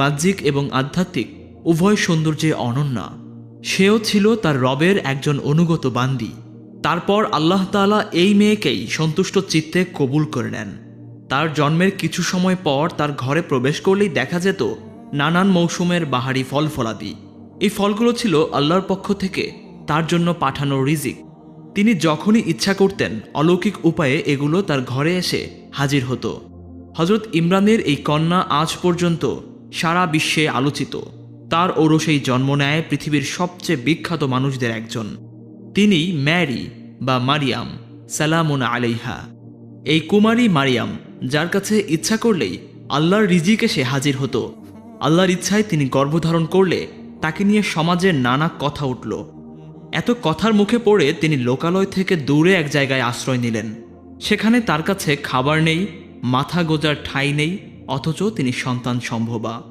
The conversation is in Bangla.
বাহ্যিক এবং আধ্যাত্মিক, উভয় সৌন্দর্যে অনন্যা। সেও ছিল তার রবের একজন অনুগত বান্দি। তারপর আল্লাহ তালা এই মেয়েকেই সন্তুষ্ট চিত্তে কবুল করে নেন। তার জন্মের কিছু সময় পর তার ঘরে প্রবেশ করলেই দেখা যেত নানান মৌসুমের বাহারি ফল ফলাদি। এই ফলগুলো ছিল আল্লাহর পক্ষ থেকে তার জন্য পাঠানো রিজিক। তিনি যখনই ইচ্ছা করতেন অলৌকিক উপায়ে এগুলো তার ঘরে এসে হাজির হতো। হজরত ইমরানের এই কন্যা আজ পর্যন্ত সারা বিশ্বে আলোচিত। তার ওরসেই জন্ম নেয় পৃথিবীর সবচেয়ে বিখ্যাত মানুষদের একজন। তিনি ম্যারি বা মারিয়াম, সালামুন আলাইহা। এই কুমারী মারিয়াম, যার কাছে ইচ্ছা করলেই আল্লাহর রিজিকে সে হাজির হতো। আল্লাহর ইচ্ছায় তিনি গর্ভধারণ করলে তাকে নিয়ে সমাজের নানা কথা উঠল। এত কথার মুখে পড়ে তিনি লোকালয় থেকে দূরে এক জায়গায় আশ্রয় নিলেন। সেখানে তার কাছে খাবার নেই, মাথা গোজার ঠাঁই নেই অথচ তিনি সন্তান সম্ভবা।